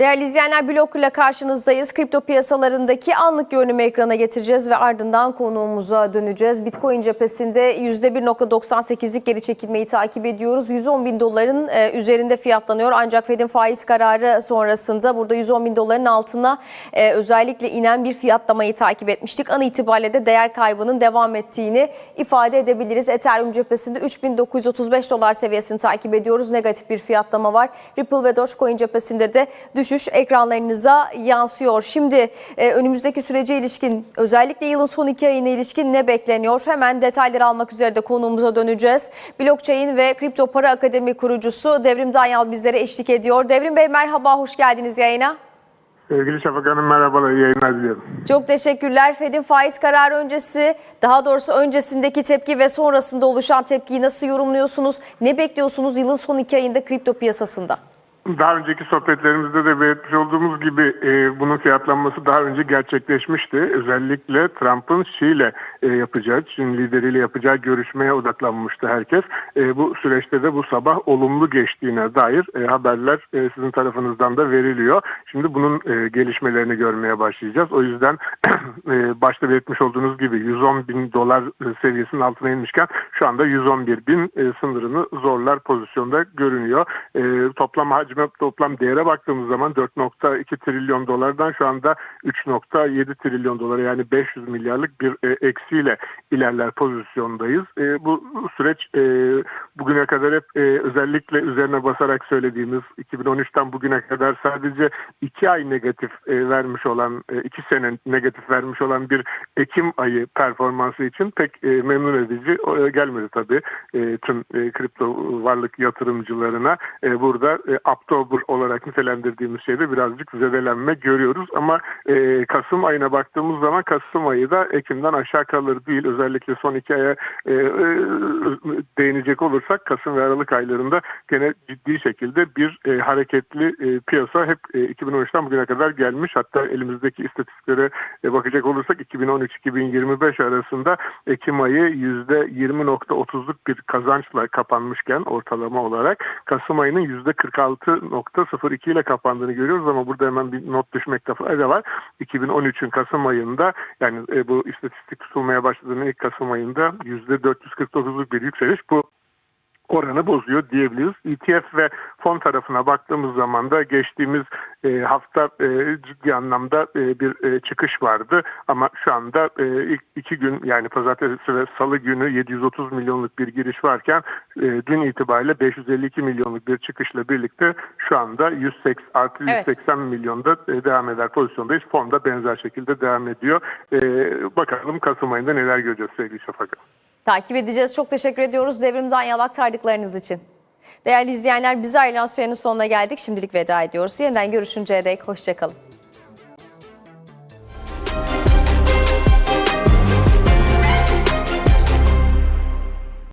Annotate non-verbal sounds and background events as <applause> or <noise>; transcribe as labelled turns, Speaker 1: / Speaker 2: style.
Speaker 1: Değerli izleyenler blokla karşınızdayız. Kripto piyasalarındaki anlık görünümü ekrana getireceğiz ve ardından konuğumuza döneceğiz. Bitcoin cephesinde %1.98'lik geri çekilmeyi takip ediyoruz. 110 bin doların e, üzerinde fiyatlanıyor. Ancak Fed'in faiz kararı sonrasında burada 110 bin doların altına e, özellikle inen bir fiyatlamayı takip etmiştik. An itibariyle de değer kaybının devam ettiğini ifade edebiliriz. Ethereum cephesinde 3935 dolar seviyesini takip ediyoruz. Negatif bir fiyatlama var. Ripple ve Dogecoin cephesinde de düşüş ekranlarınıza yansıyor. Şimdi e, önümüzdeki sürece ilişkin özellikle yılın son iki ayına ilişkin ne bekleniyor? Hemen detayları almak üzere de konuğumuza döneceğiz. Blockchain ve Kripto Para Akademi kurucusu Devrim Danyal bizlere eşlik ediyor. Devrim Bey merhaba, hoş geldiniz yayına.
Speaker 2: Sevgili Şafak Hanım merhabalar, iyi yayınlar diliyorum.
Speaker 1: Çok teşekkürler. Fed'in faiz kararı öncesi, daha doğrusu öncesindeki tepki ve sonrasında oluşan tepkiyi nasıl yorumluyorsunuz? Ne bekliyorsunuz yılın son iki ayında kripto piyasasında?
Speaker 2: Daha önceki sohbetlerimizde de belirtmiş olduğumuz gibi e, bunun fiyatlanması daha önce gerçekleşmişti. Özellikle Trump'ın Xi ile e, yapacağı, Çin lideriyle yapacağı görüşmeye odaklanmıştı herkes. E, bu süreçte de bu sabah olumlu geçtiğine dair e, haberler e, sizin tarafınızdan da veriliyor. Şimdi bunun gelişmelerini görmeye başlayacağız. O yüzden <clears throat> başta belirtmiş olduğunuz gibi 110 bin dolar seviyesinin altına inmişken şu anda 111 bin sınırını zorlar pozisyonda görünüyor. Toplam hacme, toplam değere baktığımız zaman 4.2 trilyon dolardan şu anda 3.7 trilyon dolara yani 500 milyarlık bir e, eksiyle ilerler pozisyondayız. E, bu süreç e, bugüne kadar hep e, özellikle üzerine basarak söylediğimiz 2013'ten bugüne kadar sadece 2 ay negatif e, vermiş olan, 2 sene negatif vermiş olan bir Ekim ayı performansı için pek e, memnun edici e, gelmedi tabii e, tüm e, kripto varlık yatırımcılarına. E, burada e, October olarak nitelendirdiğimiz şeyde birazcık zedelenme görüyoruz ama e, Kasım ayına baktığımız zaman Kasım ayı da Ekim'den aşağı kalır değil. Özellikle son iki aya e, e, değinecek olursak Kasım ve Aralık aylarında gene ciddi şekilde bir e, hareketli e, piyasa hep e, 2013'ten bugüne kadar gelmiş. Hatta elimizdeki istatistiklere e, bakacak olursak 2013-2025 arasında Ekim ayı %20.30'luk bir kazançla kapanmışken ortalama olarak Kasım ayının %46.02 ile kapandığını görüyoruz ama burada hemen bir not düşmekte fayda var. 2013'ün Kasım ayında yani e, bu istatistik tutulmaya başladığının ilk Kasım ayında %449'luk bir yükseliş bu oranı bozuyor diyebiliriz. ETF ve fon tarafına baktığımız zaman da geçtiğimiz e, hafta e, ciddi anlamda e, bir e, çıkış vardı ama şu anda e, ilk iki gün yani pazartesi ve salı günü 730 milyonluk bir giriş varken e, dün itibariyle 552 milyonluk bir çıkışla birlikte şu anda 180 artı
Speaker 1: Evet.
Speaker 2: 180 milyonda e, devam eder pozisyondayız. Fon da benzer şekilde devam ediyor. E, bakalım Kasım ayında neler göreceğiz sevgili Şafak.
Speaker 1: Takip edeceğiz. Çok teşekkür ediyoruz Devrim Danyal aktardıklarınız için. Değerli izleyenler biz ayrılan sürenin sonuna geldik. Şimdilik veda ediyoruz. Yeniden görüşünceye dek hoşçakalın.